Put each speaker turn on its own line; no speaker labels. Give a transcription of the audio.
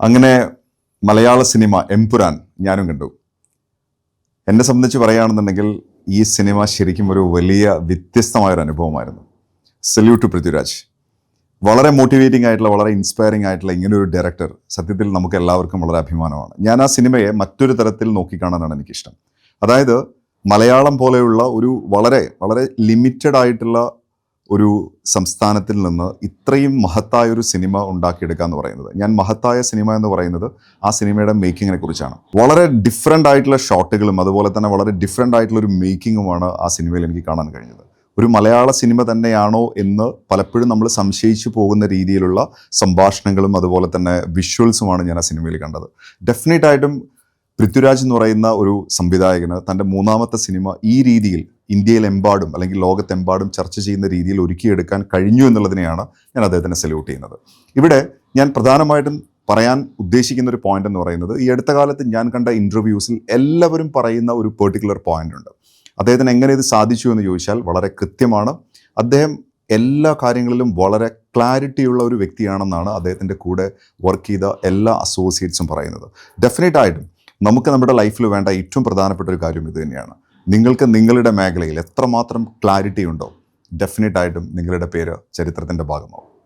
അങ്ങനെ മലയാള സിനിമ എംപുരാൻ ഞാനും കണ്ടു. എന്നെ സംബന്ധിച്ച് പറയുകയാണെന്നുണ്ടെങ്കിൽ ഈ സിനിമ ശരിക്കും ഒരു വലിയ വ്യത്യസ്തമായൊരു അനുഭവമായിരുന്നു. Salute to Prithviraj. വളരെ മോട്ടിവേറ്റിംഗ് ആയിട്ടുള്ള വളരെ ഇൻസ്പയറിംഗ് ആയിട്ടുള്ള ഇങ്ങനൊരു ഡയറക്ടർ സത്യത്തിൽ നമുക്ക് എല്ലാവർക്കും വളരെ അഭിമാനമാണ്. ഞാൻ ആ സിനിമയെ മറ്റൊരു തരത്തിൽ നോക്കിക്കാണാനാണ് എനിക്കിഷ്ടം. അതായത് മലയാളം പോലെയുള്ള ഒരു വളരെ വളരെ ലിമിറ്റഡ് ആയിട്ടുള്ള ഒരു സംസ്ഥാനത്തിൽ നിന്ന് ഇത്രയും മഹത്തായ ഒരു സിനിമ ഉണ്ടാക്കിയെടുക്കുക എന്ന് പറയുന്നത്. ഞാൻ മഹത്തായ സിനിമ എന്ന് പറയുന്നത് ആ സിനിമയുടെ മേക്കിങ്ങിനെ കുറിച്ചാണ്. വളരെ ഡിഫറെന്റ് ആയിട്ടുള്ള ഷോട്ടുകളും അതുപോലെ തന്നെ വളരെ ഡിഫറെന്റ് ആയിട്ടുള്ള ഒരു മേക്കിങ്ങുമാണ് ആ സിനിമയിൽ എനിക്ക് കാണാൻ കഴിഞ്ഞത്. ഒരു മലയാള സിനിമ തന്നെയാണോ എന്ന് പലപ്പോഴും നമ്മൾ സംശയിച്ചു പോകുന്ന രീതിയിലുള്ള സംഭാഷണങ്ങളും അതുപോലെ തന്നെ വിഷ്വൽസുമാണ് ഞാൻ ആ സിനിമയിൽ കണ്ടത്. ഡെഫിനറ്റ് ആയിട്ടും പൃഥ്വിരാജ് എന്ന് പറയുന്ന ഒരു സംവിധായകന് തന്റെ മൂന്നാമത്തെ സിനിമ ഈ രീതിയിൽ ഇന്ത്യയിലെമ്പാടും അല്ലെങ്കിൽ ലോകത്തെമ്പാടും ചർച്ച ചെയ്യുന്ന രീതിയിൽ ഒരുക്കിയെടുക്കാൻ കഴിഞ്ഞു എന്നുള്ളതിനെയാണ് ഞാൻ അദ്ദേഹത്തിനെ സല്യൂട്ട് ചെയ്യുന്നത്. ഇവിടെ ഞാൻ പ്രധാനമായിട്ടും പറയാൻ ഉദ്ദേശിക്കുന്ന ഒരു പോയിന്റ് എന്ന് പറയുന്നത് ഈ അടുത്ത കാലത്ത് ഞാൻ കണ്ട ഇന്റർവ്യൂസിൽ എല്ലാവരും പറയുന്ന ഒരു പെർട്ടിക്കുലർ പോയിന്റ് ഉണ്ട്. അദ്ദേഹത്തിന് എങ്ങനെ ഇത് സാധിച്ചു എന്ന് ചോദിച്ചാൽ വളരെ കൃത്യമാണ്. അദ്ദേഹം എല്ലാ കാര്യങ്ങളിലും വളരെ ക്ലാരിറ്റിയുള്ള ഒരു വ്യക്തിയാണെന്നാണ് അദ്ദേഹത്തിന്റെ കൂടെ വർക്ക് ചെയ്ത എല്ലാ അസോസിയേറ്റ്സും പറയുന്നത്. ഡെഫിനറ്റ് ആയിട്ടും നമുക്ക് നമ്മുടെ ലൈഫിൽ വേണ്ട ഏറ്റവും പ്രധാനപ്പെട്ട ഒരു കാര്യം ഇത് തന്നെയാണ്. നിങ്ങൾക്ക് നിങ്ങളുടെ മേഖലയിൽ എത്രമാത്രം ക്ലാരിറ്റി ഉണ്ടോ? ഡെഫിനറ്റായിട്ടും നിങ്ങളുടെ പേര് ചരിത്രത്തിന്റെ ഭാഗമാവും.